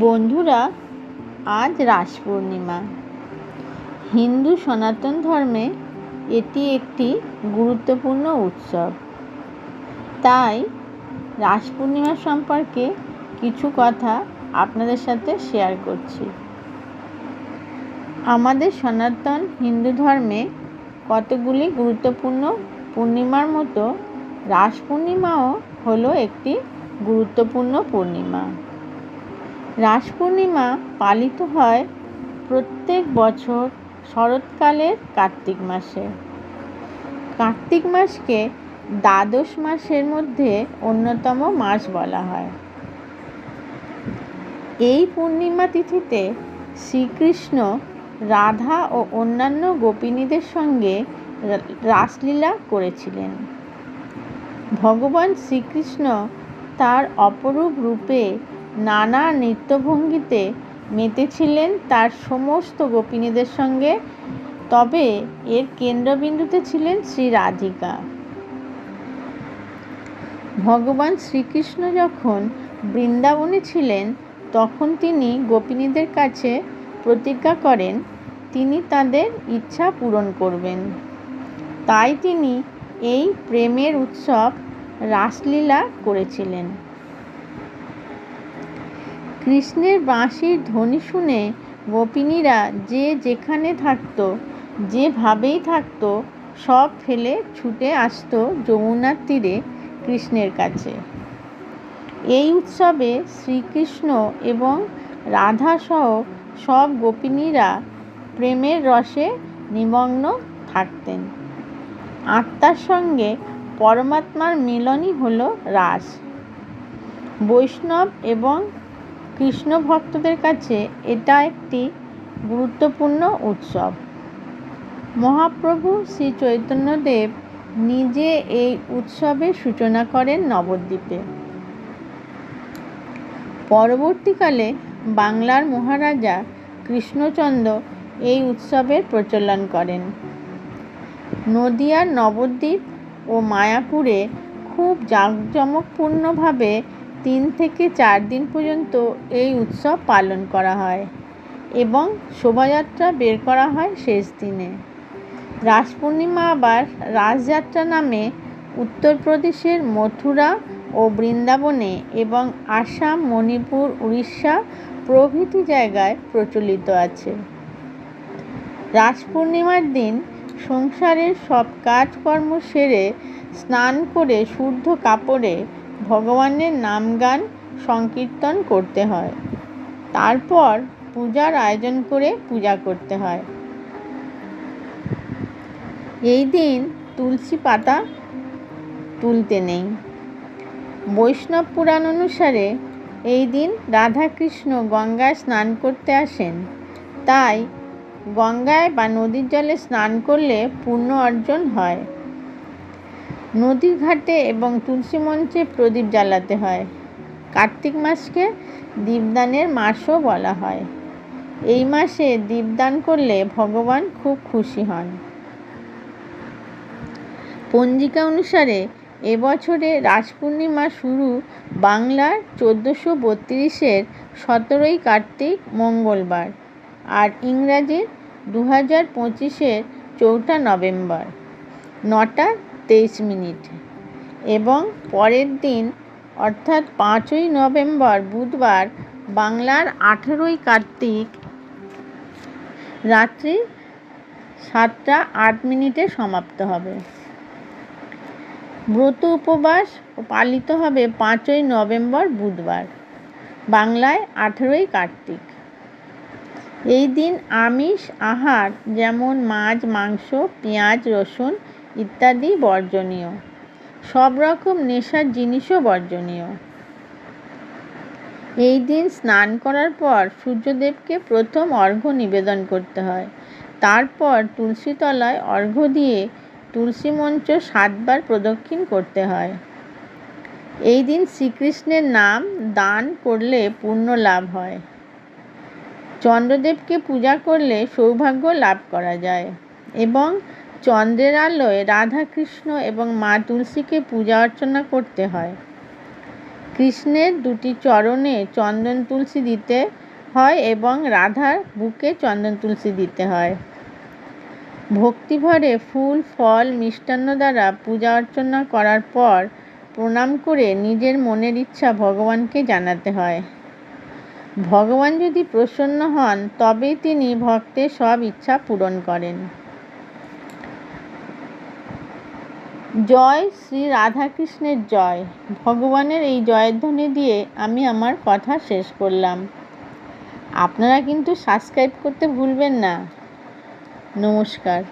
বন্ধুরা, আজ রাস পূর্ণিমা। হিন্দু সনাতন ধর্মে এটি একটি গুরুত্বপূর্ণ উৎসব। তাই রাস পূর্ণিমা সম্পর্কে কিছু কথা আপনাদের সাথে শেয়ার করছি। আমাদের সনাতন হিন্দু ধর্মে কতগুলি গুরুত্বপূর্ণ পূর্ণিমার মতো রাস পূর্ণিমাও হলো একটি গুরুত্বপূর্ণ পূর্ণিমা। রাস পূর্ণিমা পালিত হয় প্রত্যেক বছর শরৎকালের কার্তিক মাসে। কার্তিক মাসকে দ্বাদশ মাসের মধ্যে অন্যতম মাস বলা হয়। এই পূর্ণিমা তিথিতে শ্রীকৃষ্ণ রাধা ও অন্যান্য গোপিনীদের সঙ্গে রাসলীলা করেছিলেন। ভগবান শ্রীকৃষ্ণ তার অপরূপ রূপে নানা নৃত্যভঙ্গিতে মেতেছিলেন তার সমস্ত গোপিনীদের সঙ্গে। তবে এর কেন্দ্রবিন্দুতে ছিলেন শ্রী রাধিকা। ভগবান শ্রীকৃষ্ণ যখন বৃন্দাবনে ছিলেন, তখন তিনি গোপিনীদের কাছে প্রতিজ্ঞা করেন, তিনি তাদের ইচ্ছা পূরণ করবেন। তাই তিনি এই প্রেমের উৎসব রাসলীলা করেছিলেন। কৃষ্ণের বাঁশির ধ্বনি শুনে গোপিনীরা যে যেখানে থাকত, যেভাবেই থাকত, সব ফেলে ছুটে আসতো যমুনার তীরে কৃষ্ণের কাছে। এই উৎসবে শ্রীকৃষ্ণ এবং রাধাসহ সব গোপিনীরা প্রেমের রসে নিমগ্ন থাকতেন। আত্মার সঙ্গে পরমাত্মার মিলনই হল রাস। বৈষ্ণব এবং কৃষ্ণ ভক্তদের কাছে এটা একটি গুরুত্বপূর্ণ উৎসব। মহাপ্রভু শ্রী চৈতন্যদেব নিজে এই উৎসবের সূচনা করেন নবদ্বীপে। পরবর্তীকালে বাংলার মহারাজা কৃষ্ণচন্দ্র এই উৎসবের প্রচলন করেন। নদিয়ার নবদ্বীপ ও মায়াপুরে খুব জাঁকজমকপূর্ণভাবে তিন থেকে চার দিন পর্যন্ত এই উৎসব পালন করা হয় এবং শোভাযাত্রা বের করা হয় শেষ দিনে। রাস পূর্ণিমা আবার রাসযাত্রা নামে উত্তরপ্রদেশের মথুরা ও বৃন্দাবনে এবং আসাম, মণিপুর, উড়িষ্যা প্রভৃতি জায়গায় প্রচলিত আছে। রাস পূর্ণিমার দিন সংসারের সব কাজকর্ম সেরে স্নান করে শুদ্ধ কাপড়ে ভগবানের নাম গান সংকীর্তন করতে হয়। তারপর পূজার আয়োজন করে পূজা করতে হয়। এই দিন তুলসী পাতা তুলতে নেই। বৈষ্ণব পুরাণ অনুসারে এই দিন রাধাকৃষ্ণ গঙ্গায় স্নান করতে আসেন। তাই গঙ্গায় বা নদীর জলে স্নান করলে পুণ্য অর্জন হয়। নদীর ঘাটে এবং তুলসী মঞ্চে প্রদীপ জ্বালাতে হয়। কার্তিক মাসকে দীপদানের মাসও বলা হয়। এই মাসে দীপদান করলে ভগবান খুব খুশি হন। পঞ্জিকা অনুসারে এবছরে রাস পূর্ণিমা শুরু বাংলার চোদ্দোশো বত্রিশের সতেরোই কার্তিক মঙ্গলবার আর ইংরাজির দু হাজার পঁচিশের চৌঠা নভেম্বর। নটা তেইশ মিনিট। এবং পরের দিন, অর্থাৎ পাঁচই নভেম্বর, বুধবার, বাংলার আঠেরোই কার্তিক, রাত্রি সাতটা আট মিনিটে সমাপ্ত হবে। ব্রত উপবাস পালিত হবে পাঁচই নভেম্বর, বুধবার, বাংলায় আঠেরোই কার্তিক। এই দিন আমিষ, আহার, যেমন মাছ, মাংস, পেঁয়াজ, রসুন ইত্যাদি বর্জনীয়। সব রকম নেশার জিনিসও বর্জনীয়। এই দিন স্নান করার পর সূর্যদেবকে প্রথম অর্ঘ্য নিবেদন করতে হয়। তারপর তুলসী তলায় অর্ঘ্য দিয়ে তুলসী মঞ্চ সাতবার প্রদক্ষিণ করতে হয়। এই দিন শ্রীকৃষ্ণের নাম দান করলে পুণ্য লাভ হয়। চন্দ্রদেবকে পূজা করলে সৌভাগ্য লাভ করা যায় এবং চন্দ্রের আলোয় রাধাকৃষ্ণ এবং মা তুলসীকে পূজা অর্চনা করতে হয়। কৃষ্ণের দুটি চরণে চন্দন তুলসী দিতে হয় এবং রাধার বুকে চন্দন তুলসী দিতে হয়। ভক্তিভরে ফুল, ফল, মিষ্টান্ন দ্বারা পূজা অর্চনা করার পর প্রণাম করে নিজের মনের ইচ্ছা ভগবানকে জানাতে হয়। ভগবান যদি প্রসন্ন হন, তবেই তিনি ভক্তের সব ইচ্ছা পূরণ করেন। জয় শ্রী রাধাকৃষ্ণের জয়। ভগবানের এই জয়ধ্বনি দিয়ে আমি আমার কথা শেষ করলাম। আপনারা কিন্তু সাবস্ক্রাইব করতে ভুলবেন না। নমস্কার।